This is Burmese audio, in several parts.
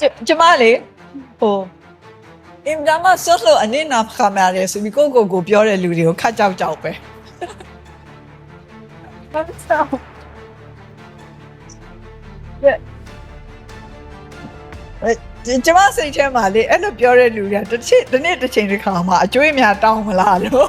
ကျကျမလေဟိုအင်ဒါမဆော့လို့အနည်းနာခါမရဲဆိုပြီးကိုကိုကိုပြောတဲ့လူတွေကိုခတ်ကြောက်ကြောက်ပဲဘာသာအဲကျမစိတ်ထဲမှာလေအဲ့လိုပြောတဲ့လူတွေကတစ်ချိန်တစ်နေ့တစ်ချိန်တစ်ခါမှအကျွေးများတောင်းမလားလို့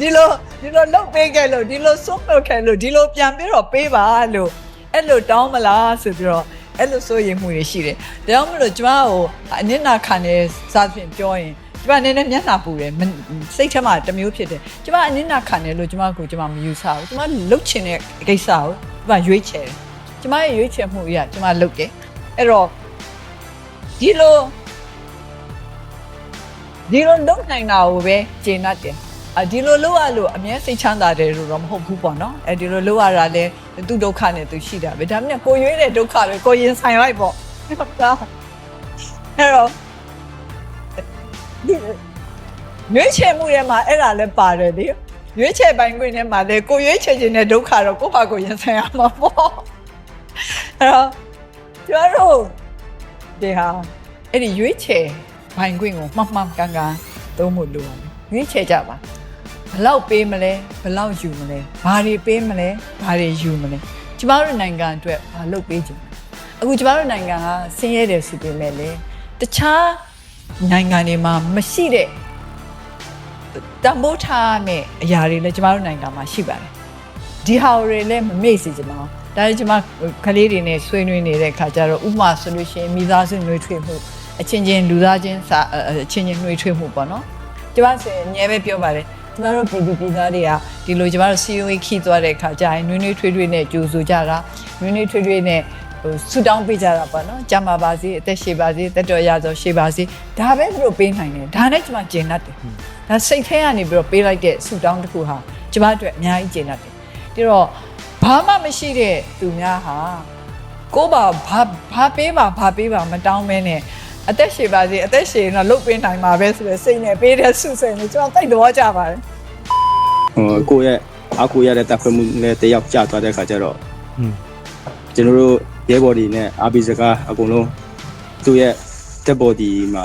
ဒီလိုဒီလိုလုပ်ပေးခဲ့လို့ဒီလိုဆုံးလုပ်ခဲ့လို့ဒီလိုပြန်ပြီးတော့ပေးပါလို့အဲ့လိုတောင်းမလားဆိုပြီးတော့ အဲ့လိုစိုးရိမ်မှုတွေရှိတယ်ဒါကြောင့်မလို့ကျမကိုအနစ်နာခံနေစသဖြင့်ပြောရင်ကျမနည်းနည်းမျက်နှာပူတယ်မစိတ်ထဲမှာတစ်မျိုးဖြစ်တယ်ကျမအနစ်နာခံတယ်လို့ကျမကိုကျမမယူဆဘူးကျမလှုပ်ချင်တဲ့ကိစ္စကိုကျမရွေးချယ်တယ်ကျမရဲ့ရွေးချယ်မှုကြီးကကျမလှုပ်တယ်အဲ့တော့ဒီလိုဒီလိုလုပ်နိုင်တာကိုပဲကျင့်တတ်တယ် အဒီလိုလုပ်ရလို့အမြဲစိတ်ချမ်းသာတယ်လို့တော့မဟုတ်ဘူးပေါ့နော်အဲဒီလိုလုပ်ရတာလဲသူ့ဒုက္ခနဲ့သူရှိတာပဲဒါမှမဟုတ်ကိုရွေးတဲ့ဒုက္ခပဲကိုရင်ဆိုင်လိုက်ပေါ့ဟုတ်သားအဲ့တော့ဒီရွေးချယ်မှုထဲမှာအဲ့ဒါလည်းပါတယ်လေရွေးချယ်ပိုင်ခွင့်ထဲမှာလေကိုရွေးချယ်ခြင်းတဲ့ဒုက္ခတော့ကိုယ့်ဟာကိုယ်ရင်ဆိုင်ရမှာပေါ့အဲ့တော့ကျွန်တော်တို့ဒီဟာအဲ့ဒီရွေးချယ်ပိုင်ခွင့်ကိုမှတ်မှန်ကန်ကန်သုံးဖို့လိုတယ်ရွေးချယ်ကြပါ ဘလောက်ပေးမလဲဘလောက်ယူမလဲဘာတွေပေးမလဲဘာတွေယူမလဲကျမတို့နိုင်ငံအတွက်ဘာလုပ်ပေးချင်လဲအခုကျမတို့နိုင်ငံကဆင်းရဲတယ်ဆိုပေမဲ့လေတခြားနိုင်ငံတွေမှာမရှိတဲ့တန်ဖိုးထားမဲ့အရာတွေလည်းကျမတို့နိုင်ငံမှာရှိပါတယ်ဒီဟာတွေလည်းမမေ့စေချင်ပါဘူးဒါလည်းကျမကလေးတွေနဲ့ဆွေးနွေးနေတဲ့အခါကျတော့ဥပမာဆိုလို့ရှိရင်မိသားစုနှွေးထွေးမှုအချင်းချင်းလူသားချင်းစာအချင်းချင်းနှွေးထွေးမှုပေါ့နော်ကျမဆိုရင်အမြဲပဲပြောပါတယ် ကျမတို့ပြည်သူပြည်သားတွေကဒီလိုကျမတို့ COE ခီးသွားတဲ့အခါကျရင်နှွေးနှွေးထွေးထွေးနဲ့ကြိုဆိုကြတာနှွေးနှွေးထွေးထွေးနဲ့ဟိုဆူတောင်းပေးကြတာပေါ့နော်ကြမှာပါစေအသက်ရှည်ပါစေတက်တော်ရသောရှည်ပါစေဒါပဲသူတို့ပေးနိုင်တယ်ဒါနဲ့ကျမကျင်တတ်တယ်ဒါစိတ်ထဲကနေပြီးတော့ပေးလိုက်တဲ့ဆူတောင်းတစ်ခုဟာကျမအတွက်အများကြီးကျင်တတ်တယ်ဒီတော့ဘာမှမရှိတဲ့သူများဟာကိုပါဘာဘာပေးပါဘာပေးပါမတောင်းမဲနဲ့ အသက်ရှည်ပါစေအသက်ရှည်ရင်တော့လုတ်ပေးနိုင်မှာပဲဆိုတဲ့စိတ်နဲ့ပေးတဲ့ဆုစိတ်နဲ့ကျွန်တော်တိတ်တော့ကြပါတယ်ဟိုကိုယ့်ရဲ့အကူရတဲ့တပ်ဖွဲ့မှုနဲ့တယောက်ကြာသွားတဲ့ခါကျတော့ကျွန်တော်တို့ရဲဘော်ဒီနဲ့အာဘီစကားအကုန်လုံးသူ့ရဲ့တက်ဘော်ဒီမှာ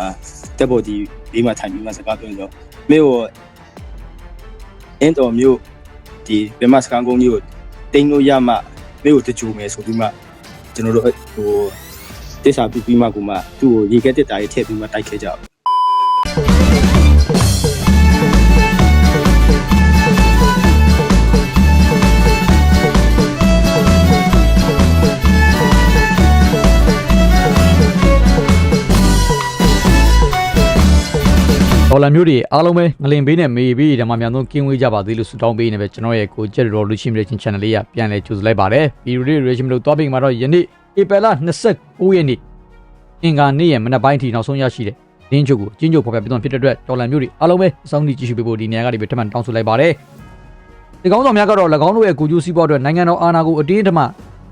တက်ဘော်ဒီဘေးမှာထိုင်ပြီးမှစကားပြောတော့မြို့ကိုအင်းတော်မြို့ဒီဗမစကန်ကုန်းမြို့တိန်လို့ရမှမြို့ကိုတကြိုမယ်ဆိုပြီးမှကျွန်တော်တို့ဟို တိစာပြီးပြီးမှကိုမှသူ့ကိုရေခဲတက်တာရေးထည့်ပြီးမှတိုက်ခဲ့ကြအောင်ဒေါ်လာမျိုးတွေအားလုံးပဲငလင်ပေးနဲ့မေးပြီးဓမ္မမြန်ဆုံးကင်းဝေးကြပါသေးလို့ဆုတောင်းပေးနေပဲကျွန်တော်ရဲ့ကိုကျက်တော်လူရှိမြတဲ့ချင်း channel လေးကပြန်လဲကြိုဆိုလိုက်ပါတယ်ဗီဒီယိုလေး reaction လို့တွားပြီးမှာတော့ယနေ့ ဧပြီလ29ရက်နေ့အင်္ဂါနေ့ရဲ့မနက်ပိုင်းထိနောက်ဆုံးရရှိတဲ့ဒင်းချုပ်ကိုကျင်းချုပ်ဖော်ပြပြသွားဖြစ်တဲ့အတွက်ဒေါ်လာမျိုးတွေအားလုံးပဲအဆောင်ကြီးကြည့်ရှုပေးဖို့ဒီနေရာကနေပဲထပ်မံတောင်းဆိုလိုက်ပါတယ်ဒီကောင်းဆောင်များကတော့၎င်းတို့ရဲ့ကိုကျိုးစီးပွားအတွက်နိုင်ငံတော်အာဏာကိုအတင်းအဓမ္မ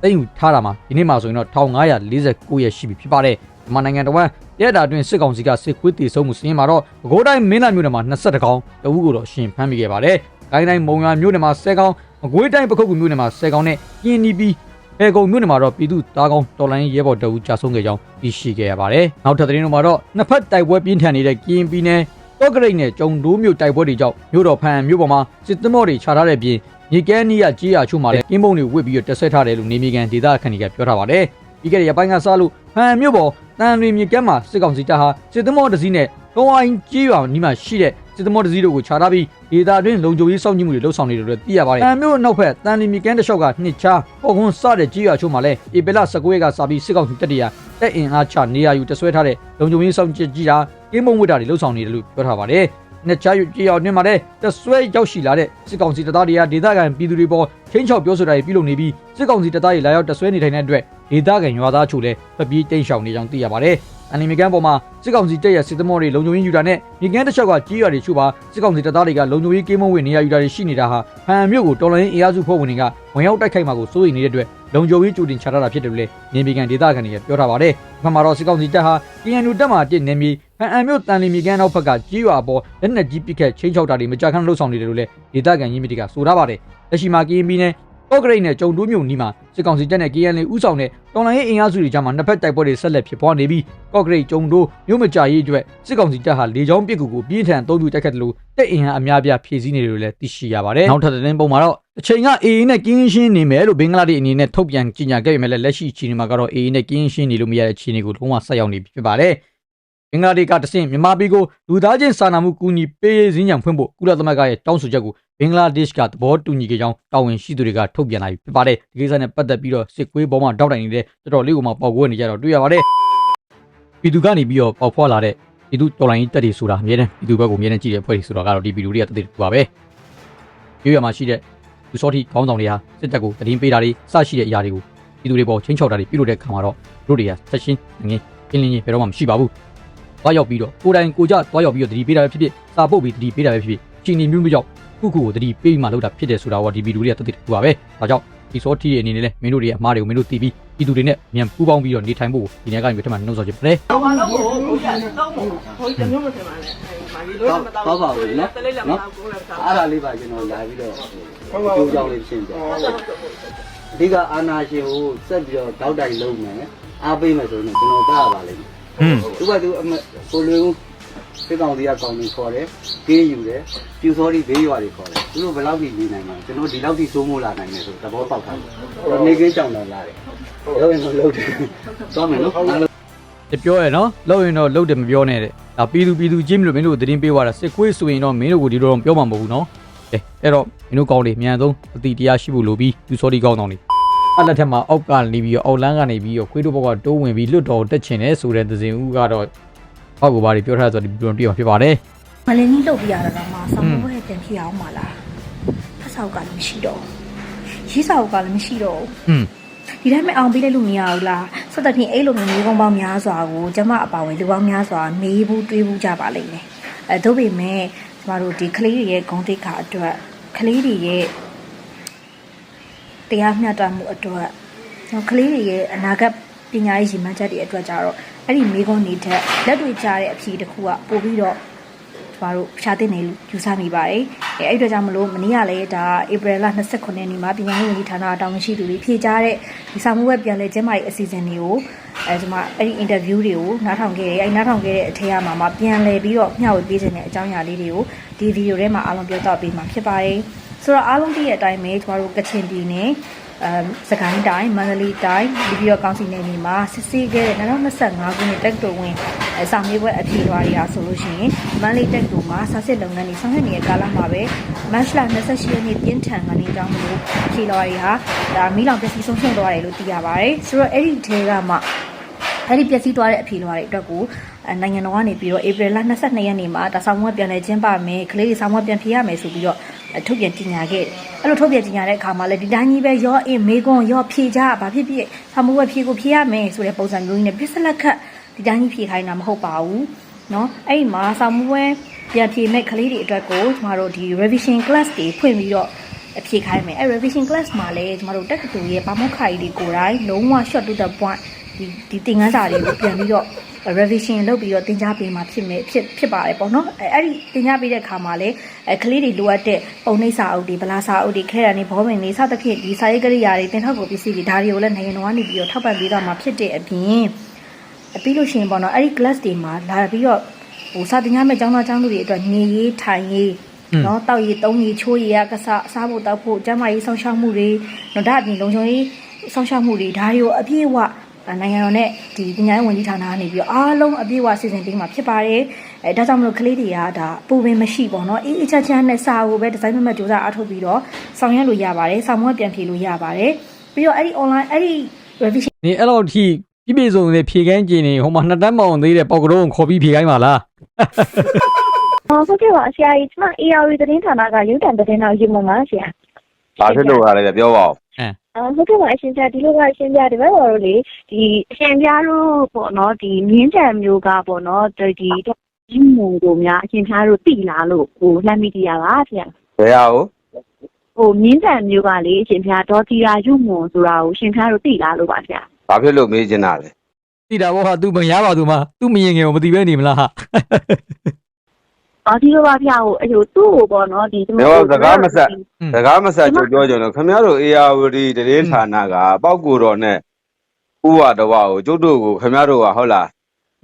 သိမ်းယူထားတာမှာဒီနေ့မှာဆိုရင်တော့1549ရက်ရှိပြီဖြစ်ပါတယ်မြန်မာနိုင်ငံတော်ဝန်ရက်တာအတွင်းစစ်ကောင်စီကစစ်ခွေးတီဆုံးမှုစင်းမှာတော့ပဲခူးတိုင်းမင်းလာမြို့နယ်မှာ22ကောင်တအုပ်ကိုတော့ရှင်ဖမ်းမိခဲ့ပါတယ်။ကိုင်းတိုင်းမုံရွာမြို့နယ်မှာ10ကောင်မကွေးတိုင်းပခုတ်ကူမြို့နယ်မှာ10ကောင်နဲ့ကင်းနီပီ ဘယ်ကုံမြို့နယ်မှာတော့ပြည်သူသားကောင်တော်လိုင်းရဲဘော်တအုပ်ကြာဆုံးခဲ့ကြောင်းသိရှိခဲ့ရပါတယ်။နောက်ထပ်သတင်းတွေမှာတော့နှစ်ဖက်တိုက်ပွဲပြင်းထန်နေတဲ့ကင်းပီနယ်တော့ဂရိတ်နဲ့ကျုံဒိုးမြို့တိုက်ပွဲတွေကြောင့်မြို့တော်ဖန်မြို့ပေါ်မှာစစ်သမောတွေခြာထားတဲ့ပြင်မြေကဲနီးရကြီးရချို့မှာလည်းကင်းပုံတွေဝစ်ပြီးတော့တက်ဆက်ထားတယ်လို့နေမြေကန်ဒေသခံတွေကပြောထားပါတယ်။ပြီးခဲ့တဲ့ရပိုင်းကစလို့ဖန်မြို့ပေါ်တန်ရီမြေကဲမှာစစ်ကောင်စီတပ်ဟာစစ်သမောတစ်စီးနဲ့ကုန်းဝိုင်းကြီးရွာနီးမှာရှိတဲ့ စစ်သမောတစ်စီးတို့ကိုခြာထားပြီးဒေသအတွင်းလုံခြုံရေးစောင့်ကြည့်မှုတွေလှုပ်ဆောင်နေတယ်လို့သိရပါတယ်။ဖန်မြို့နောက်ဖက်တန်ရီမြေကဲတစ်လျှောက်ကနှစ်ချာပေါ်ကွန်းစတဲ့ကြီးရွာချို့မှာလည်းဧပြီလ19ရက်ကစပြီးစစ်ကောင်စီတပ်တွေကတက်အင်အားချနေရာယူတဆွဲထားတဲ့လုံခြုံရေးစောင့်ကြည့်ကြည့်တာကင်းမုံဝတ်တာတွေလှုပ်ဆောင်နေတယ်လို့ပြောထားပါတယ်။နှစ်ချာကြီးရွာအတွင်းမှာလည်းတဆွဲရောက်ရှိလာတဲ့စစ်ကောင်စီတပ်သားတွေကဒေသခံပြည်သူတွေပေါ်ချင်းချောက်ပြောဆိုတာတွေပြုလုပ်နေပြီးစစ်ကောင်စီတပ်သားတွေလာရောက်တဆွဲနေထိုင်တဲ့အတွက်ဒေသခံရွာသားချို့လည်းဖပြေးတိတ်ရှောင်နေကြောင်းသိရပါတယ်။ အန်နီမီကန်ပေါ်မှာစစ်ကောင်စီတပ်ရဲ့စစ်သမောတွေလုံခြုံရေးယူတာနဲ့မြေကန်တစ်ချောက်ကကြီးရွာတွေချို့ပါစစ်ကောင်စီတပ်သားတွေကလုံခြုံရေးကင်းမုံဝင်နေရာယူတာတွေရှိနေတာဟာဖန်မြို့ကိုတော်လိုင်းအင်အားစုဖွဲ့ဝင်တွေကဝင်ရောက်တိုက်ခိုက်မှာကိုစိုးရိမ်နေတဲ့အတွက်လုံခြုံရေးကြိုတင်ချထားတာဖြစ်တယ်လို့လည်းနေမြေကန်ဒေသခံတွေကပြောထားပါတယ်။ဖန်မှာတော့စစ်ကောင်စီတပ်ဟာ KNU တပ်မှတစ်နေမြေဖန်အံမြို့တန်လီမြေကန်နောက်ဘက်ကကြီးရွာပေါ်လက်နက်ကြီးပစ်ခတ်ချင်းချောက်တာတွေမကြာခဏလှုပ်ဆောင်နေတယ်လို့လည်းဒေသခံရင်းမြစ်တွေကဆိုထားပါတယ်။လက်ရှိမှာကင်းပြည်န ယ်ကော့ဂရိတ်နဲ့ကြုံတိုးမြို့နီးမှာစစ်ကောင်စီတပ်နဲ့ KNL ဥဆောင်တဲ့တော်လိုင်းရေးအင်အားစုတွေကြားမှာနှစ်ဖက်တိုက်ပွဲတွေဆက်လက်ဖြစ်ပွားနေပြီးကော့ဂရိတ်ကြုံတိုးမြို့မကြရေးအတွက်စစ်ကောင်စီတပ်ဟာလေကြောင်းပစ်ကူကိုပြင်းထန်အသုံးပြုတိုက်ခတ်တယ်လို့တပ်အင်အားအများပြားဖြည့်ဆည်းနေတယ်လို့လည်းသိရှိရပါတယ်နောက်ထပ်သတင်းပုံမှာတော့အချိန်က AA နဲ့ကင်းရှင်းနေမယ်လို့ဘင်္ဂလားဒေ့ရှ်အနေနဲ့ထုတ်ပြန်ကြေညာခဲ့ပေမဲ့လည်းလက်ရှိအခြေအနေမှာကတော့ AA နဲ့ကင်းရှင်းနေလို့မရတဲ့အခြေအနေကိုလုံးဝဆက်ရောက်နေပြီဖြစ်ပါတယ်ဘင်္ဂလားဒေ့ရှ်ကတဆင့်မြန်မာပြည်ကိုလူသားချင်းစာနာမှုကူညီပေးရေးစည်းညံဖွင့်ဖို့ကုလသမဂ္ဂရဲ့တောင်းဆိုချက်ကို ဘင်္ဂလားဒေ့ရှ်ကသဘောတူညီခဲ့ကြောင်းတာဝန်ရှိသူတွေကထုတ်ပြန်လာပြီဖြစ်ပါတယ်ဒီကိစ္စနဲ့ပတ်သက်ပြီးတော့စစ်ကွေးပေါ်မှာတောက်တိုင်နေတဲ့တော်တော်လေးကိုမှပေါက်ကွဲနေကြတော့တွေ့ရပါတယ်ပြည်သူကနေပြီးတော့ပေါက်ဖွာလာတဲ့ပြည်သူတော်လိုင်းတက်တွေဆိုတာအမြဲတမ်းပြည်သူဘက်ကိုအမြဲတမ်းကြည့်တဲ့ဖွဲ့တွေဆိုတော့ကတော့ဒီပြည်သူတွေကတသက်တူပါပဲပြည်ရမှာရှိတဲ့လူစောတိခေါင်းဆောင်တွေဟာစစ်တပ်ကိုတရင်ပေးတာတွေစရှိတဲ့အရာတွေကိုပြည်သူတွေပေါ်ချင်းချောက်တာတွေပြုလုပ်တဲ့ခါမှာတော့တို့တွေကဆက်ရှင်းငင်းပြင်းလင်းချင်းဘယ်တော့မှမရှိပါဘူးသွားရောက်ပြီးတော့ကိုယ်တိုင်ကိုကြသွားရောက်ပြီးတော့တတိပေးတာပဲဖြစ်ဖြစ်စာပုတ်ပြီးတတိပေးတာပဲဖြစ်ဖြစ်ချိန်နေမျိုးမျိုးကြောင့် ခုခုကိုတတိပေးမှလောက်တာဖြစ်တယ်ဆိုတာကဒီပြည်သူတွေကတသက်တူပါပဲဒါကြောင့်ဒီစောတိရဲ့အနေနဲ့လည်းမင်းတို့တွေရဲ့အမားတွေကိုမင်းတို့သိပြီးပြည်သူတွေနဲ့မြန်ပူးပေါင်းပြီးတော့နေထိုင်ဖို့ဒီနေ့ကနေပြီးထပ်မံနှုတ်ဆော်ချင်ပါတယ်ဘာလို့ကိုဘုရားတော့ဘုရားမျိုးမထင်ပါနဲ့မာကြီးလို့မတော့တလေးလည်းမတော့ကိုလည်းတော့အဲ့ဒါလေးပါကျွန်တော်လာပြီးတော့ကြိုးကြောင်းလေးရှင်းပြအဓိကအာနာရှင်ကိုစက်ပြီးတော့တောက်တိုင်လုံးမယ်အားပေးမယ်ဆိုရင်ကျွန်တော်ကပါလိမ့်မယ်ဟွန်းသူကသူအမကိုလွေဦး စစ်ကောင်စီကကောင်းနေခေါ်တယ်ကင်းယူတယ်ပြူစောဒီဘေးရွာတွေခေါ်တယ်သူတို့ဘယ်လောက်ထိနေနိုင်မှာကျွန်တော်ဒီလောက်ထိစိုးမိုးလာနိုင်တယ်ဆိုသဘောပေါက်တာနေကင်းကြောင်တော့လာတယ်လုံးရင်တော့လုံးတယ်သွားမယ်နော်အားလုံးတပြောရနော်လောက်ရင်တော့လောက်တယ်မပြောနဲ့တဲ့ဒါပြည်သူပြည်သူချင်းမလို့မင်းတို့သတင်းပေးသွားတာစစ်ကွေးဆိုရင်တော့မင်းတို့ကိုဒီလိုတော့ပြောမှာမဟုတ်ဘူးနော်အဲအဲ့တော့မင်းတို့ကောင်းလေးအမြန်ဆုံးအတိတရားရှိဖို့လိုပြီးသူစောဒီကောင်းတောင်းနေအလက်ထက်မှာအောက်ကနေပြီးတော့အောက်လန်းကနေပြီးတော့ခွေးတို့ဘက်ကတိုးဝင်ပြီးလွတ်တော်တက်ချင်တယ်ဆိုတဲ့သစဉ်ဦးကတော့ ဟောက်ကိုဘာတွေပြောထားဆိုတော့ဒီပြောပြမှာဖြစ်ပါတယ်မလင်းကြီးလုတ်ပြရတာတော့မှဆောင်းဘွဲပြန်ဖြစ်အောင်မလားဖတ်ဆောက်ကလည်းမရှိတော့ဘူးရေးဆောက်ကလည်းမရှိတော့ဘူးဟွန်းဒီတိုင်းမဲ့အောင်ပေးလိုက်လို့မရဘူးလားဆက်တဲ့ပြင်အဲ့လိုမျိုးမျိုးကောင်းပေါင်းများစွာကိုကျမအပါဝင်လူပေါင်းများစွာမေးဘူးတွေးဘူးကြပါလိမ့်မယ်အဲတို့ပေမဲ့ကျမတို့ဒီကလေးတွေရဲ့ဂုံတိတ်ခါအတွက်ကလေးတွေရဲ့တရားမျှတမှုအတွက်နော်ကလေးတွေရဲ့အနာဂတ် ပညာရေးရည်မှန်းချက်တွေအတွက်ကြတော့အဲ့ဒီမိကုန်းနေတဲ့လက်တွေကြားတဲ့အဖြေတစ်ခုကပို့ပြီးတော့ကျမတို့ရှာတင်နေလို့ယူဆမိပါတယ်။အဲအဲ့ဒီအတွက်ကြောင့်မလို့မနေ့ကလည်းဒါဧပြီလ29ရက်နေ့မှာပြည်ထောင်စုဝန်ကြီးဌာနတာဝန်ရှိသူတွေဖြေကြားတဲ့ဒီစာမှုဝက်ပြန်လဲကျင်းမာရေးအစီအစဉ်တွေကိုအဲကျွန်မအဲ့ဒီအင်တာဗျူးတွေကိုနားထောင်ခဲ့တယ်။အဲ့နားထောင်ခဲ့တဲ့အထက်အမှာမှာပြန်လဲပြီးတော့မျှဝေပေးခြင်းတဲ့အကြောင်းအရာလေးတွေကိုဒီဗီဒီယိုထဲမှာအားလုံးပြောတော့ပေးမှာဖြစ်ပါတယ်။ဆိုတော့အားလုံးသိတဲ့အတိုင်းပဲကျမတို့ကချင်ပြည်နယ် အမ်စကိုင်းတိုင်းမန္တလေးတိုင်းဒီပြီးတော့ကောင်းစီနယ်မြေမှာစစ်ဆေးခဲ့တဲ့2025ခုနှစ်တက်တိုဝင်အစာမေးပွဲအဖြေလွှာတွေအားဆိုလို့ရှိရင်မန္တလေးတက်တိုမှာစာစစ်လုပ်ငန်းတွေဆောင်ရွက်နေတဲ့ကာလမှာပဲမတ်လ28ရက်နေ့ပြင်းထန်ကနေကြောင်းမလို့အဖြေလွှာတွေဟာဒါမီးလောင်ပျက်စီးဆုံးရှုံးသွားတယ်လို့သိရပါတယ်ဆိုတော့အဲ့ဒီထဲကမှအဲ့ဒီပျက်စီးသွားတဲ့အဖြေလွှာတွေအတွက်ကိုအဲနိုင်ငံတော်ကနေပြီးတော့ဧပြီလ22ရက်နေ့မှာဒါဆောင်မွေးပြန်လဲကျင်းပမယ်ကလေးတွေဆောင်မွေးပြန်ဖြေရမယ်ဆိုပြီးတော့အဲ ထုတ်ပြန်တင်ညာခဲ့တယ်။အဲ့လိုထုတ်ပြန်တင်ညာတဲ့အခါမှာလည်းဒီတိုင်းကြီးပဲရော့အင်းမေကွန်ရော့ဖြေကြဘာဖြစ်ဖြစ်ဆာမိုးကဖြေကိုဖြေရမယ်ဆိုတဲ့ပုံစံမျိုးကြီးနဲ့ပြစ်စလက်ခတ်ဒီတိုင်းကြီးဖြေခိုင်းတာမဟုတ်ပါဘူး။နော်အဲ့ဒီမှာဆာမိုးဝဲပြန်ဖြေမဲ့ကလေးတွေအတွက်ကိုကျမတို့ဒီ revision class တွေဖွင့်ပြီးတော့အဖြေခိုင်းမယ်။အဲ့ revision class မှာလည်းကျမတို့တက္ကသိုလ်ရဲ့ဗာမုတ်ခါကြီးတွေကိုယ်တိုင်လုံးဝ short to the point ဒီဒီသင်ခန်းစာတွေကိုပြန်ပြီးတော့ revision လုပ်ပြီးတော့သင်ကြားပေးမှာဖြစ်မယ်ဖြစ်ဖြစ်ပါတယ်ပေါ့နော်အဲအဲ့ဒီသင်ကြားပေးတဲ့အခါမှာလည်းအဲကလေးတွေလိုအပ်တဲ့ပုံနှိပ်စာအုပ်တွေဗလာစာအုပ်တွေခဲရံတွေဘောပင်တွေစသဖြင့်ဒီစာရေးကရိယာတွေသင်ထောက်ကိုပစ္စည်းတွေဒါတွေကိုလည်းနိုင်ငံတော်ကနေပြီးတော့ထောက်ပံ့ပေးတော့မှာဖြစ်တဲ့အပြင်အပြီးလို့ရှိရင်ပေါ့နော်အဲ့ဒီ class တွေမှာလာပြီးတော့ဟိုစာသင်ကြားမဲ့ကျောင်းသားကျောင်းသူတွေအတွက်နေရေးထိုင်ရေးနော်တောက်ရည်သုံးရည်ချိုးရည်ကစားစားဖို့တောက်ဖို့ကျန်းမာရေးဆောင်ရှောက်မှုတွေနော်ဒါအပြင်လုံခြုံရေးဆောင်ရှောက်မှုတွေဒါတွေကိုအပြည့်အဝ နိုင်ငံတော်နဲ့ဒီပညာရေးဝန်ကြီးဌာနကနေပြီးတော့အားလုံးအပြည့်အဝစီစဉ်ပေးမှာဖြစ်ပါတယ်အဲဒါကြောင့်မလို့ကလေးတွေကဒါပူပင်မရှိပေါ့နော်အေးအေးချမ်းချမ်းနဲ့စာကိုပဲဒီဇိုင်းမမတ်ကြိုးစားအားထုတ်ပြီးတော့ဆောင်ရွက်လို့ရပါတယ်ဆောင်မွေးပြန်ဖြေလို့ရပါတယ်ပြီးတော့အဲ့ဒီ online အဲ့ဒီ revision နေအဲ့လိုထိပြည့်ပြည့်စုံစုံနဲ့ဖြေခိုင်းကြည့်နေဟိုမှာနှစ်တန်းမောင်သေးတဲ့ပေါက်ကလေးကိုခေါ်ပြီးဖြေခိုင်းပါလားအော်ဟုတ်ကဲ့ပါဆရာကြီးကျမ AR သတင်းဌာနကရုပ်တံသတင်းတော်ယူမပါဆရာ။ဘာဖြစ်လို့ခါလဲကြပြောပါဦးအော် ဟုတ်ကဲ့ပါအရှင်ဆရာဒီလိုကအရှင်ဆရာဒီဘက်တော်တို့လေဒီအရှင်ပြားတို့ပေါ့နော်ဒီမြင်းကြံမျိုးကပေါ့နော်ဒီဒီဒီမုံတို့များအရှင်ပြားတို့တိလာလို့ဟိုလှမ်းမိတရားပါဆရာ ။ဘယ်ဟာကို ဟိုမြင်းကြံမျိုးကလေအရှင်ပြားဒေါ်တီရာယူမုံဆိုတာကိုအရှင်ပြားတို့တိလာလို့ပါဆရာ ဘာဖြစ်လို့မေးချင်တာလဲ သိတာဘောဟာ तू မရပါ तू မ तू မရင်ငယ်ကိုမသိပဲနေမလားဟာ အာဒီလိုပါဗျာဟိုအဲ့လိုသူ့ကိုပေါ့နော်ဒီပြောစကားမဆက်စကားမဆက်ကြပြောကြတော့ခင်ဗျားတို့အေယာဝတီတရင်ဌာနကပောက်ကိုတော်နဲ့ဥဝတော်ကိုကျုပ်တို့ကိုခင်ဗျားတို့ကဟုတ်လား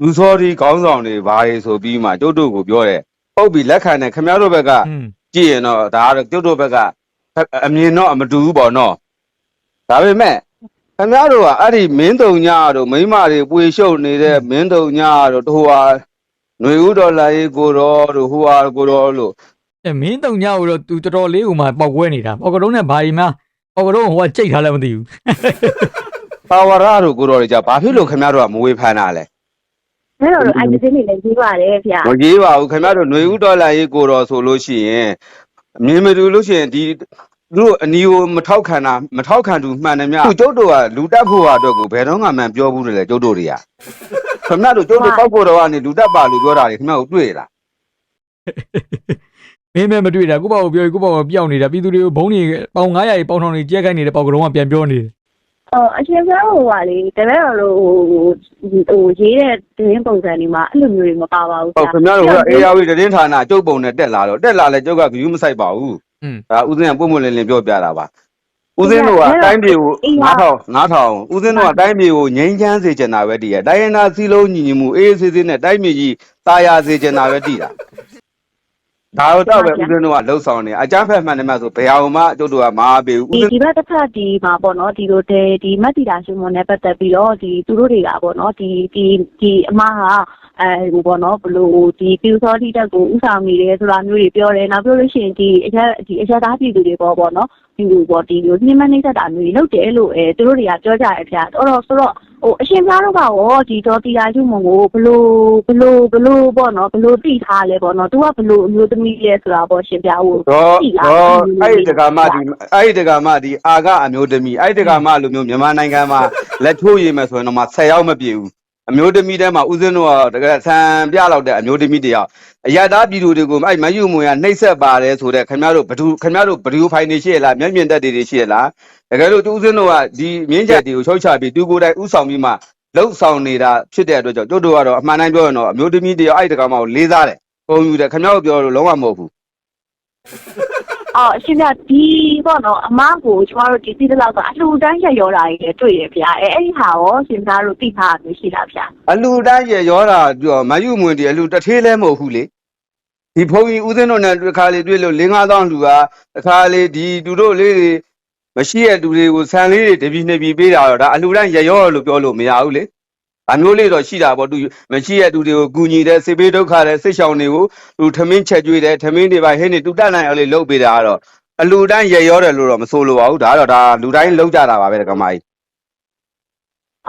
လူစောဒီခေါင်းဆောင်တွေဘာတွေဆိုပြီးမှကျုပ်တို့ကိုပြောတယ်ဟုတ်ပြီလက်ခံတယ်ခင်ဗျားတို့ဘက်ကอืมကြည့်ရင်တော့ဒါကတော့ကျုပ်တို့ဘက်ကအမြင်တော့မတူဘူးပေါ့နော်ဒါပေမဲ့ခင်ဗျားတို့ကအဲ့ဒီမင်းတုံညာတို့မိန်းမတွေပွေရှုပ်နေတဲ့မင်းတုံညာတို့ဟိုဟာ ຫນွေဥတော်လာရေးကိုတော်တို့ဟိုဟာကိုတော်လို့ အဲမင်းတုံညကိုတော့ तू တော်တော်လေးဟိုမှာပောက်ကွဲနေတာပောက်ကတော့နဲ့ဘာကြီးမှပောက်ကတော့ဟိုကကြိတ်ထားလည်းမသိဘူး ပါဝရတို့ကိုတော်တွေじゃဘာဖြစ်လို့ခင်ဗျားတို့ကမဝေဖန်တာလဲ အဲ့တော့အဲ့ဒီစင်းနေလည်းကြီးပါတယ်ဗျာ မကြီးပါဘူးခင်ဗျားတို့ຫນွေဥတော်လာရေးကိုတော်ဆိုလို့ရှိရင်မြင်မတူလို့ရှိရင်ဒီ သူတို့အနီကိုမထောက်ခံတာမထောက်ခံသူမှန်တယ်များကျုပ်တို့ကလူတက်ဖို့အတွက်ကိုဘယ်တော့မှမှန်ပြောဘူးလေကျုပ်တို့တွေကခင်ဗျားတို့ကျုပ်တို့ပောက်ကိုတော်ကနေလူတက်ပါလို့ပြောတာတွေခင်ဗျားတို့တွေ့လားမင်းမဲမတွေ့တာကိုပေါ့ကိုပြောကိုပေါ့ကိုပြောင်းနေတာပြည်သူတွေကိုဘုံတွေပေါင်900ရေပေါင်ထောင်တွေကျဲခိုင်းနေတဲ့ပောက်ကတော့ကပြန်ပြောနေတယ်အော်အရှင်ပြောဟိုပါလေတပည့်တော်တို့ဟိုဟိုရေးတဲ့တင်းပုံစံတွေမှာအဲ့လိုမျိုးတွေမပါပါဘူးဟုတ်ခင်ဗျားတို့ကအေယာဝီတင်းဌာနကျုပ်ပုံနဲ့တက်လာတော့တက်လာလဲကျုပ်ကဂယူးမဆိုင်ပါဘူးอืม ဒါဦးစင်းကပုံမလင်းလင်းပြောပြတာပါဦးစင်းတို့ကတိုင်းပြည်ကို9000 9000ဦးစင်းတို့ကတိုင်းပြည်ကိုငြိမ်းချမ်းစေချင်တာပဲတည်ရတိုင်းရင်းသားစီလုံးညီညီမှုအေးအေးဆေးဆေးနဲ့တိုင်းပြည်ကြီးတာယာစေချင်တာပဲတည်တာ ဒါတော့တော့ပဲဦးစင်းတို့ကလှုပ်ဆောင်နေအကြမ်းဖက်မှန်တယ်မှဆိုဘယ်အောင်မှကျုပ်တို့ကမအားပေးဘူးဦးဒီစင်းဒီဘက်တစ်ဖက်ဒီမှာပေါ့နော်ဒီလိုတဲ့ဒီမတ်တီတာရှင်မွန်နဲ့ပတ်သက်ပြီးတော့ဒီသူတို့တွေကပေါ့နော်ဒီဒီဒီအမကအဲဟိုပေါ့နော်ဘလို့ဒီပြူစောတိတက်ကိုဥဆောင်နေတယ်ဆိုတာမျိုးတွေပြောတယ်နောက်ပြောလို့ရှိရင်ဒီအရက်ဒီအရက်သားပြည်သူတွေပေါ့ပေါ့နော် ဒီလိုပေါ့ဒီလိုနှိမ့်မနှိမ့်သက်တာမျိုးတွေလုပ်တယ်လို့အဲသူတို့တွေကပြောကြတယ်ဗျာတော်တော်ဆိုတော့ဟိုအရှင်ပြားတို့ကရောဒီဒေါ်တီယာရှင်မွန်ကိုဘလို့ဘလို့ဘလို့ပေါ့နော်ဘလို့တိထားလဲပေါ့နော်သူကဘလို့အမျိုးသမီးလဲဆိုတာပေါ့ရှင်ပြားကိုတော့တော့အဲ့ဒီတက္ကမဒီအဲ့ဒီတက္ကမဒီအာကအမျိုးသမီးအဲ့ဒီတက္ကမလိုမျိုးမြန်မာနိုင်ငံမှာလက်ထိုးရည်မယ်ဆိုရင်တော့မှ10ရောက်မပြည့်ဘူး အမျိုးသမီးတဲမှာဦးစင်းတို့ကတကယ်ဆံပြလောက်တဲ့အမျိုးသမီးတယောက်အရတားပြည်သူတွေကိုအဲ့မယူမွေကနှိပ်ဆက်ပါတယ်ဆိုတော့ခင်ဗျားတို့ဘဒူခင်ဗျားတို့ဘဒူဖိုင်နေရှိရလားမျက်မြင်တက်တွေရှိရလားတကယ်လို့ဦးစင်းတို့ကဒီမြင်းချက်တွေကိုချုပ်ချပြီးသူကိုယ်တိုင်ဥဆောင်ပြီးမှလှုပ်ဆောင်နေတာဖြစ်တဲ့အတွက်ကြောင့်တို့တို့ကတော့အမှန်တိုင်းပြောရင်တော့အမျိုးသမီးတယောက်အဲ့ဒီတက္ကမကိုလေးစားတယ်ပုံယူတယ်ခင်ဗျားတို့ပြောလို့လုံးဝမဟုတ်ဘူး အော်အရှင်ပြဒီပေါ့နော်အမကိုကျမတို့ဒီသိတဲ့လောက်ကအလှူဒန်းရရောတာကြီးလည်းတွေ့ရဗျာအဲအဲ့ဒီဟာရောရှင်သားတို့သိထားတာမျိုးရှိလားဗျာအလူတိုင်းရရောတာပြောမယူမွင်တီအလူတစ်ထေးလဲမဟုတ်ဘူးလေဒီဘုံကြီးဦးစင်းတို့နဲ့တစ်ခါလေတွေ့လို့၄5000လူကတစ်ခါလေဒီသူတို့လေးတွေမရှိတဲ့သူတွေကိုဆန်လေးတွေတပီနှစ်ပီပေးတာတော့ဒါအလူတိုင်းရရောလို့ပြောလို့မရဘူးလေ အမျိုးလေးတော့ရှိတာပေါ့သူမရှိတဲ့သူတွေကိုကူညီတဲ့စေပေးဒုက္ခတဲ့စိတ်ရှောင်တွေကိုသူထမင်းချက်ကျွေးတယ်ထမင်းတွေပါဟင်းတွေသူတတ်နိုင်အောင်လေးလုပ်ပေးတာကတော့အလူတိုင်းရရောတယ်လို့တော့မဆိုလိုပါဘူးဒါကတော့ဒါလူတိုင်းလုပ်ကြတာပါပဲကမကြီး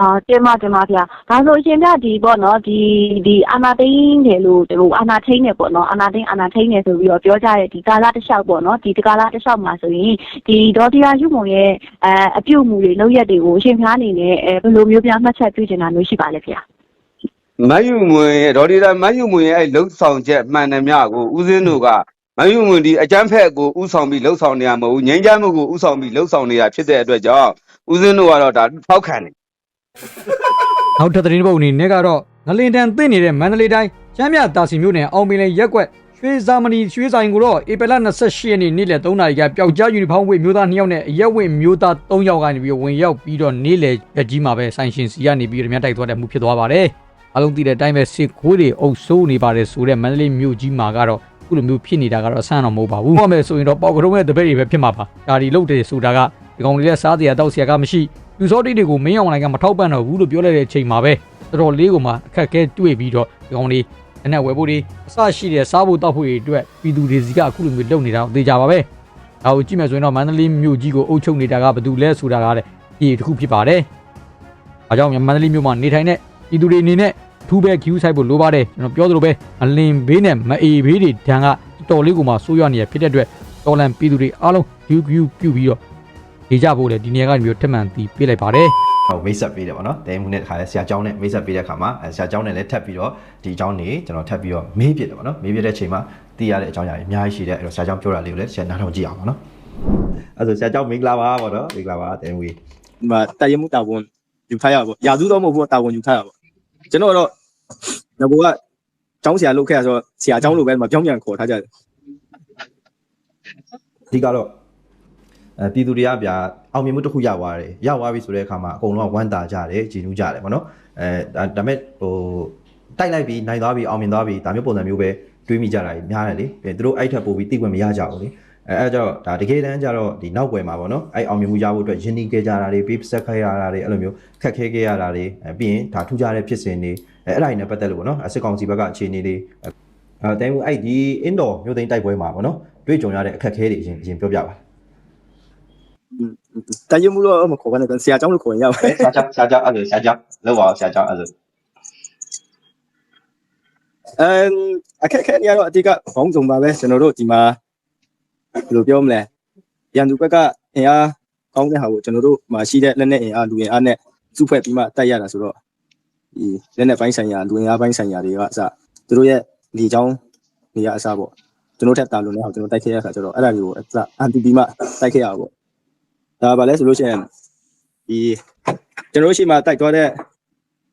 အာတင်မတင်မဗျာဒါဆိုအရှင်ပြဒီပေါ့နော်ဒီဒီအာနာသိန်းတယ်လို့ဒီလိုအာနာထိန်တယ်ပေါ့နော်အာနာသိန်းအာနာထိန်တယ်ဆိုပြီးတော့ပြောကြတဲ့ဒီကာလတစ်လျှောက်ပေါ့နော်ဒီကာလတစ်လျှောက်မှာဆိုရင်ဒီဒေါ်တီယာယူမုံရဲ့အဲအပြုတ်မှုတွေလောက်ရက်တွေကိုအရှင်ပြအနေနဲ့အဲဘယ်လိုမျိုးပြမှတ်ချက်ပြုချင်တာမျိုးရှိပါလဲဗျာမယူမွင်ရဲ့ဒေါ်ဒီတာမယူမွင်ရဲ့အဲ့လှုပ်ဆောင်ချက်မှန်တယ်မြကိုဦးစင်းတို့ကမယူမွင်ဒီအကျန်းဖက်ကိုဥဆောင်ပြီးလှုပ်ဆောင်နေရမဟုတ်ဘူးငိမ့်ချမ်းမှုကိုဥဆောင်ပြီးလှုပ်ဆောင်နေတာဖြစ်တဲ့အတွက်ကြောင့်ဦးစင်းတို့ကတော့ဒါထောက်ခံတယ် နောက်ထပ်သတင်းတစ်ပုဒ်အနေနဲ့ကတော့ငလင်တန်သင့်နေတဲ့မန္တလေးတိုင်းချမ်းမြတာစီမြို့နယ်အောင်ပင်လယ်ရက်ကွက်ရွှေဇာမနီရွှေဆိုင်ကိုတော့ဧပြီလ28ရက်နေ့နေ့လယ်3နာရီကပျောက်ကြားယူနီဖောင်းဝတ်မျိုးသား2ယောက်နဲ့အရက်ဝတ်မျိုးသား3ယောက်ကနေပြီးဝင်ရောက်ပြီးတော့နေ့လယ်ရက်ကြီးမှာပဲဆိုင်ရှင်စီကနေပြီးတော့မြတ်တိုက်သွားတဲ့မှုဖြစ်သွားပါတယ်။အလုံးသိတဲ့အတိုင်းပဲစစ်ခိုးတွေအုပ်စိုးနေပါတယ်ဆိုတဲ့မန္တလေးမြို့ကြီးမှာကတော့ခုလိုမျိုးဖြစ်နေတာကတော့အဆန်းတော့မဟုတ်ပါဘူး။ဟောမယ်ဆိုရင်တော့ပေါက်ကတုံးရဲ့တပည့်တွေပဲဖြစ်မှာပါ။ဒါဒီလုတ်တယ်ဆိုတာကဒီကောင်တွေလည်းစားစရာတောက်စရာကမရှိ လူစောတိတွေကိုမင်းအောင်လိုင်ကမထောက်ပံ့တော့ဘူးလို့ပြောလိုက်တဲ့အချိန်မှာပဲတော်တော်လေးကိုမှအခက်အခဲတွေ့ပြီးတော့ဒီကောင်တွေနည်းနည်းဝယ်ဖို့တွေအစရှိတဲ့စားဖို့တောက်ဖို့တွေအတွက်ပြည်သူတွေစီကအခုလိုမျိုးလုပ်နေတာတော့သိကြပါပဲ။ဒါကိုကြည့်မယ်ဆိုရင်တော့မန္တလေးမြို့ကြီးကိုအုပ်ချုပ်နေတာကဘယ်သူလဲဆိုတာကလည်းဒီတစ်ခုဖြစ်ပါတယ်။အားကြောင့်မန္တလေးမြို့မှာနေထိုင်တဲ့ပြည်သူတွေအနေနဲ့ထူးပဲ queue ဆိုင်ဖို့လိုပါတယ်ကျွန်တော်ပြောသလိုပဲအလင်ဘေးနဲ့မအေဘေးတွေဒဏ်ကတော်လေးကိုမှဆိုးရွားနေရဖြစ်တဲ့အတွက်တော်လန်ပြည်သူတွေအားလုံး queue queue ပြုပြီးတော့ နေကြဖို့လေဒီနေရာကနေမျိုးထက်မှန်ပြီးပြေးလိုက်ပါတယ်ဟိုမိတ်ဆက်ပေးတယ်ပေါ့နော်တဲမှုနဲ့တခါလဲဆရာကျောင်းနဲ့မိတ်ဆက်ပေးတဲ့အခါမှာအဲဆရာကျောင်းနဲ့လည်းထပ်ပြီးတော့ဒီအကြောင်းနေကျွန်တော်ထပ်ပြီးတော့မေးပြတယ်ပေါ့နော်မေးပြတဲ့အချိန်မှာသိရတဲ့အကြောင်းအရာတွေအများကြီးရှိတယ်အဲ့တော့ဆရာကျောင်းပြောတာလေးကိုလည်းဆရာနားထောင်ကြည့်အောင်ပေါ့နော်အဲ့ဆိုဆရာကျောင်းမင်္ဂလာပါပေါ့နော်မင်္ဂလာပါတဲမှုကြီးဒီမှာတာရင်မှုတာဝန်ယူထားရပါပေါ့ရာစုတော့မဟုတ်ဘူးတာဝန်ယူထားရပါပေါ့ကျွန်တော်တော့ငါကကျောင်းဆရာလုပ်ခဲ့ရဆိုဆရာကျောင်းလိုပဲမပြောင်းပြန်ခေါ်ထားကြတယ်အဓိကတော့ အဲပြည်သူတွေကဗျာအောင်မြင်မှုတစ်ခုရသွားတယ်ရသွားပြီဆိုတဲ့အခါမှာအကုန်လုံးကဝမ်းသာကြတယ်ကြည်နူးကြတယ်ဗောနော်အဲဒါဒါမဲ့ဟိုတိုက်လိုက်ပြီးနိုင်သွားပြီးအောင်မြင်သွားပြီးဒါမျိုးပုံစံမျိုးပဲတွေးမိကြတာကြီးများတယ်လေအဲသူတို့အဲ့ထက်ပိုပြီးသိခွင့်မရကြဘူးလေအဲအဲကြတော့ဒါတကယ်တမ်းကျတော့ဒီနောက်ွယ်မှာဗောနော်အဲ့အောင်မြင်မှုရဖို့အတွက်ယဉ်နီးခဲ့ကြတာတွေပြီးဆက်ခဲ့ရတာတွေအဲ့လိုမျိုးခက်ခဲခဲ့ရတာတွေအဲပြီးရင်ဒါထူးခြားတဲ့ဖြစ်စဉ်တွေအဲအဲ့ဒါတွေနဲ့ပတ်သက်လို့ဗောနော်အစစ်ကောင်စီဘက်ကအခြေအနေတွေအဲတဲမှုအဲ့ဒီအင်ဒိုမြို့သိမ်းတိုက်ပွဲမှာဗောနော်တွေ့ကြုံရတဲ့အခက်အခဲတွေအရင်အရင်ပြောပြပါ တန်ရုံမှုတော့မခေါ်ပါနဲ့ဆရာကျောင်းလိုခေါ်ရင်ရပါဆရာကြောင့်ဆရာကြောင့်အဲ့လိုဆရာကြောင့်လောက်ပါဆရာကြောင့်အဲ့လိုအမ်အခက်အခဲတွေကတော့အတိတ်ကဘောင်းစုံပါပဲကျွန်တော်တို့ဒီမှာဘယ်လိုပြောမလဲရန်သူဘက်ကအင်အားကောင်းတဲ့ဟာကိုကျွန်တော်တို့မှာရှိတဲ့လက်နဲ့အင်အားလူအင်အားနဲ့စုဖွဲ့ပြီးမှတိုက်ရတာဆိုတော့ဒီလက်နဲ့ပိုင်းဆိုင်ရာလူအင်အားပိုင်းဆိုင်ရာတွေကအစသူတို့ရဲ့ဒီချောင်းနေရာအစပေါ့ကျွန်တော်ထက်တာလို့လည်းဟောကျွန်တော်တိုက်ခဲ့ရတာဆိုတော့အဲ့ဒါတွေကိုအစအန်တီပြီးမှတိုက်ခဲ့ရပါပေါ့ ဒါပါလဲဆိုလို့ရှိရင်ဒီကျွန်တော်တို့ရှိမှတိုက်သွားတဲ့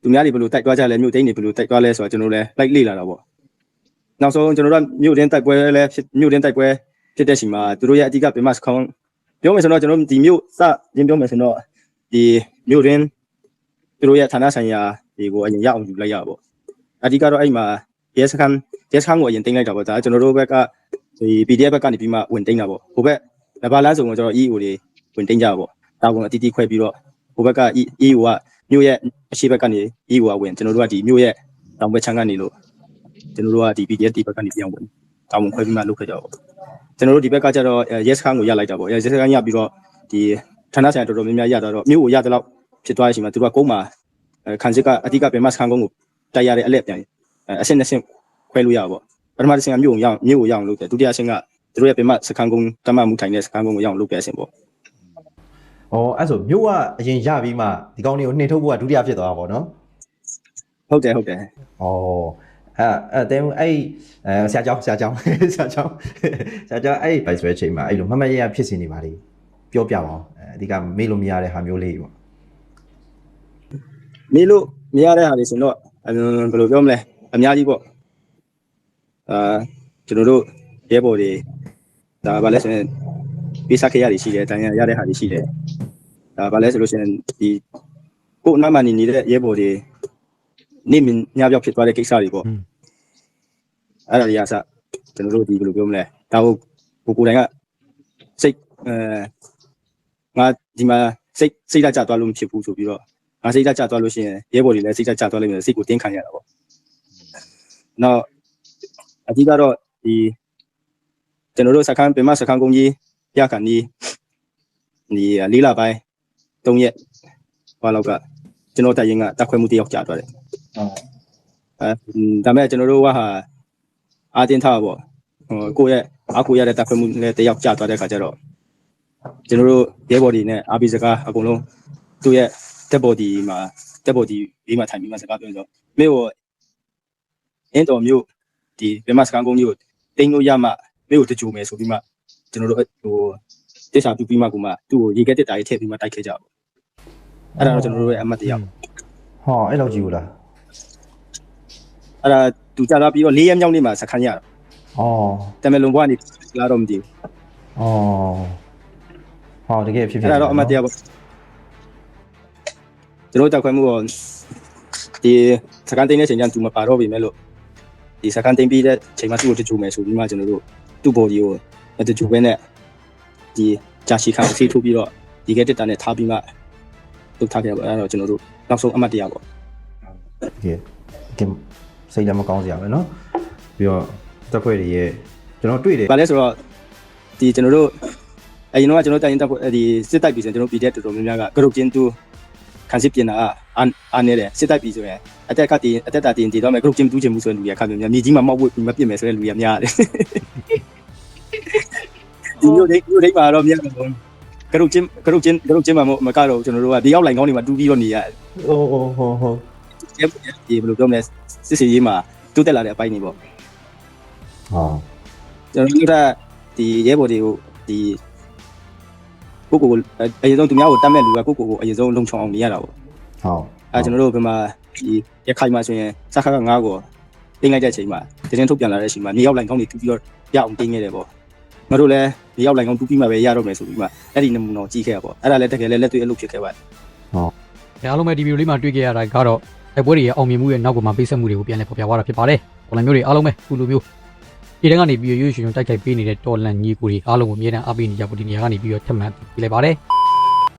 သူများတွေဘယ်လိုတိုက်သွားကြလဲမြို့သိန်းတွေဘယ်လိုတိုက်သွားလဲဆိုတော့ကျွန်တော်လည်းလိုက်လေ့လာတာပေါ့နောက်ဆုံးကျွန်တော်တို့ကမြို့တင်းတိုက်ပွဲလဲဖြစ်မြို့တင်းတိုက်ပွဲဖြစ်တဲ့ချိန်မှာသူတို့ရဲ့အဓိကဗီမတ်ခေါင်းပြောမယ်ဆိုတော့ကျွန်တော်တို့ဒီမြို့စရင်းပြောမယ်ဆိုတော့ဒီမြို့တင်းသူတို့ရဲ့ဌာနဆိုင်ရာတွေကိုအရင်ရအောင်ယူလိုက်ရပါပေါ့အဓိကတော့အဲ့မှာရဲစခန်းရဲစခန်းကိုအရင်တင်လိုက်တာပေါ့ဒါကျွန်တော်တို့ဘက်ကဒီ PDF ဘက်ကနေပြီးမှဝင်တင်တာပေါ့ဟိုဘက်လဘာလန်းဆိုတော့ကျွန်တော် EO တွေ ဝင်တင်ကြပါပေါ့ဒါကအတီးတီးခွဲပြီးတော့ဟိုဘက်က EO ကမြို့ရဲ့အရှိဘက်ကနေ EO ကဝင်ကျွန်တော်တို့ကဒီမြို့ရဲ့တောင်ဘက်ခြမ်းကနေလို့ကျွန်တော်တို့ကဒီ PDF ဒီဘက်ကနေပြောင်းဝင်တောင်ဝင်ခွဲပြီးမှလုပ်ခဲ့ကြပါပေါ့ကျွန်တော်တို့ဒီဘက်ကကျတော့ရဲစခန်းကိုရလိုက်တာပေါ့ရဲစခန်းရပြီးတော့ဒီဌာနဆိုင်ရာတော်တော်များများရတော့မြို့ကိုရတဲ့လောက်ဖြစ်သွားတဲ့အချိန်မှာသူတို့ကကုန်းမှာခန်းစစ်ကအဓိကဗေမတ်စခန်းကုန်းကိုတိုက်ရတဲ့အလက်ပြန်အဆင့်နဲ့ဆင့်ခွဲလို့ရပါပေါ့ပထမတစ်ဆင့်ကမြို့ကိုရအောင်မြို့ကိုရအောင်လုပ်တယ်ဒုတိယအဆင့်ကသူတို့ရဲ့ဗေမတ်စခန်းကုန်းတမတ်မှုထိုင်တဲ့စခန်းကုန်းကိုရအောင်လုပ်တဲ့အဆင့်ပေါ့။ အော်အဲ့ဆိုမြို့ကအရင်ရပြီးမှဒီကောင်းလေးကိုနှင်ထုတ်ဖို့ကဒုတိယဖြစ်သွားတာပေါ့နော်ဟုတ်တယ်ဟုတ်တယ်။အော်အဲ့အဲ့တဲအဲ့အဲဆရာကျောင်းဆရာကျောင်းဆရာကျောင်းဆရာကျောင်းအဲ့ဘိုက်ဆွဲချိန်မှာအဲ့လိုမမရရဖြစ်စီနေပါလေပြောပြပါအောင်အဲအဓိကမေ့လို့မရတဲ့ဟာမျိုးလေးပေါ့မေးလို့မရတဲ့ဟာတွေဆိုတော့အမ်ဘယ်လိုပြောမလဲအများကြီးပေါ့အာကျွန်တော်တို့ရဲဘော်တွေဒါဗာလဲဆိုရင် ပေးစားခဲ့ရတွေရှိတယ်တန်ရရတဲ့ဟာတွေရှိတယ်ဒါဗာလဲဆိုလို့ရှိရင်ဒီကိုယ်အနားမှာနေနေတဲ့ရဲဘော်တွေနေမညပြောက်ဖြစ်သွားတဲ့ကိစ္စတွေပေါ့အဲ့ဒါတွေအစကျွန်တော်တို့ဒီဘယ်လိုပြောမလဲဒါကိုကိုကိုယ်တိုင်ကစိတ်အဲငါဒီမှာစိတ်စိတ်ဓာတ်ကျသွားလို့မဖြစ်ဘူးဆိုပြီးတော့ငါစိတ်ဓာတ်ကျသွားလို့ရှိရင်ရဲဘော်တွေလည်းစိတ်ဓာတ်ကျသွားလိမ့်မယ်စိတ်ကိုတင်းခံရတာပေါ့။နောက်အဓိကတော့ဒီကျွန်တော်တို့စခန်းပင်မစခန်းကုန်းကြီး ရခန်ကြီးဒီလေးလပိုင်း၃ရက်ဘာလောက်ကကျွန်တော်တက်ရင်ကတက်ခွဲမှုတယောက်ကြာသွားတယ်။အဲဒါမဲ့ကျွန်တော်တို့ကဟာအာတင်ထားပေါ့ဟိုကိုယ့်ရဲ့အကူရတဲ့တက်ခွဲမှုလည်းတယောက်ကြာသွားတဲ့ခါကျတော့ကျွန်တော်တို့ရဲဘော်တွေနဲ့အာဘီစကားအကုန်လုံးသူ့ရဲ့တက်ဘော်ဒီမှာတက်ဘော်ဒီဘေးမှာထိုင်ပြီးမှစကားပြောဆိုမြို့ကိုအင်းတော်မြို့ဒီဗမတ်စကန်ကုန်းကြီးကိုတင်းလို့ရမှမြို့ကိုတကြိုမယ်ဆိုပြီးမှ ကျွန်တော်တို့ဟိုတိစာပြပြီးမှကမှသူ့ကိုရေခဲတက်တာကြီးထည့်ပြီးမှတိုက်ခဲ့ကြပါအဲ့ဒါတော့ကျွန်တော်တို့ရဲ့အမှတ်တရပါ။ဟောအဲ့လောက်ကြီးဘူးလားအဲ့ဒါသူကြတော့ပြီးတော့၄ရက်မြောက်နေ့မှာစခန်းရတာ။အော်တမန်လုံးဘွားနေလာတော့မသိဘူးအော်ဟောတကယ်ဖြစ်ဖြစ်အဲ့ဒါတော့အမှတ်တရပါကျွန်တော်တက်ခွဲမှုတော့ဒီစကန်တင်းတဲ့ချိန်ကျသူမပါတော့ပြီမဲ့လို့ဒီစကန်တင်းပြီးတဲ့ချိန်မှာသူ့ကိုတကြိုမယ်ဆိုပြီးမှကျွန်တော်တို့သူ့ဘော်ဒီကို တကြိုပဲနဲ့ဒီဂျာရှိခါစီထိုးပြီးတော့ဒီကက်တက်တာနဲ့ထားပြီးမှလုပ်ထားခဲ့ပါအဲ့တော့ကျွန်တော်တို့နောက်ဆုံးအမှတ်တရပါ တကယ်တကယ်စိတ်လည်းမကောင်းစရာပဲเนาะပြီးတော့တက်ဖွဲ့တွေရဲ့ကျွန်တော်တွေ့တယ် ဘာလဲဆိုတော့ဒီကျွန်တော်တို့အရင်တော့ကျွန်တော်တိုင်တက်ဖို့ဒီစစ်တိုက်ပြီးဆိုရင်ကျွန်တော် PDF တော်တော်များများက group ချင်းတူခံစစ်ပြင်တာအာအာနေတယ်စစ်တိုက်ပြီးဆိုရင်အတက်ကတင်အတက်တာတင်တည်တော့မယ် group ချင်းတူးချင်မှုဆိုရင်လူရခါမျိုးများမြေကြီးမှာမောက်ဖို့မပြစ်မယ်ဆိုရင်လူရများတယ် ဒီမျိုးတွေမျိုးတွေပါတော့များတယ် group ချင်း group ချင်း group ချင်းမှာမကတော့ကျွန်တော်တို့ကဒီရောက်လိုင်ကောင်းတွေမှာတူးပြီးတော့နေရတယ်ဟိုဟိုဟိုဟိုဒီဘယ်လိုပြောမလဲစစ်စီရေးမှာတိုးတက်လာတဲ့အပိုင်းတွေပေါ့ဟောကျွန်တော်တို့ကဒီရဲဘော်တွေကိုဒီကိုကိုကိုအရင်ဆုံးသူများကိုတတ်မဲ့လူကကိုကိုကိုအရင်ဆုံးလုံချောင်အောင်နေရတာပေါ့ဟောအဲကျွန်တော်တို့ဘယ်မှာဒီရခိုင်မှာဆိုရင်စခါက9ကိုတင်းလိုက်တဲ့အချိန်မှာတင်းထုတ်ပြန်လာတဲ့အချိန်မှာမြေရောက်လိုင်ကောင်းတွေတူးပြီးတော့ရအောင်တင်းခဲ့တယ်ပေါ့ ငါတို့လည်းမြေရောက်လိုင်ကောင်းတူးပြီးမှပဲရတော့မယ်ဆိုပြီးမှအဲ့ဒီနမူနာကိုကြည့်ခဲ့ရပေါ့အဲ့ဒါလည်းတကယ်လည်းလက်တွေ့အလုပ်ဖြစ်ခဲ့ပါတယ်။အားလုံးပဲဒီဗီဒီယိုလေးမှာတွေ့ကြရတာကတော့တိုက်ပွဲတွေရဲ့အောင်မြင်မှုရဲ့နောက်ကွယ်မှာပေးဆက်မှုတွေကိုပြန်လည်ဖော်ပြသွားတာဖြစ်ပါတယ်။ပေါ်လံမျိုးတွေအားလုံးပဲခုလိုမျိုးဒီတန်းကနေပြီးရွှေရွှေရွှေတိုက်ခိုက်ပေးနေတဲ့တော်လန်ညီကိုတွေအားလုံးကိုအမြဲတမ်းအားပေးနေကြဖို့ဒီနေရာကနေပြီးတော့ထပ်မံပြလိုက်ပါတယ်။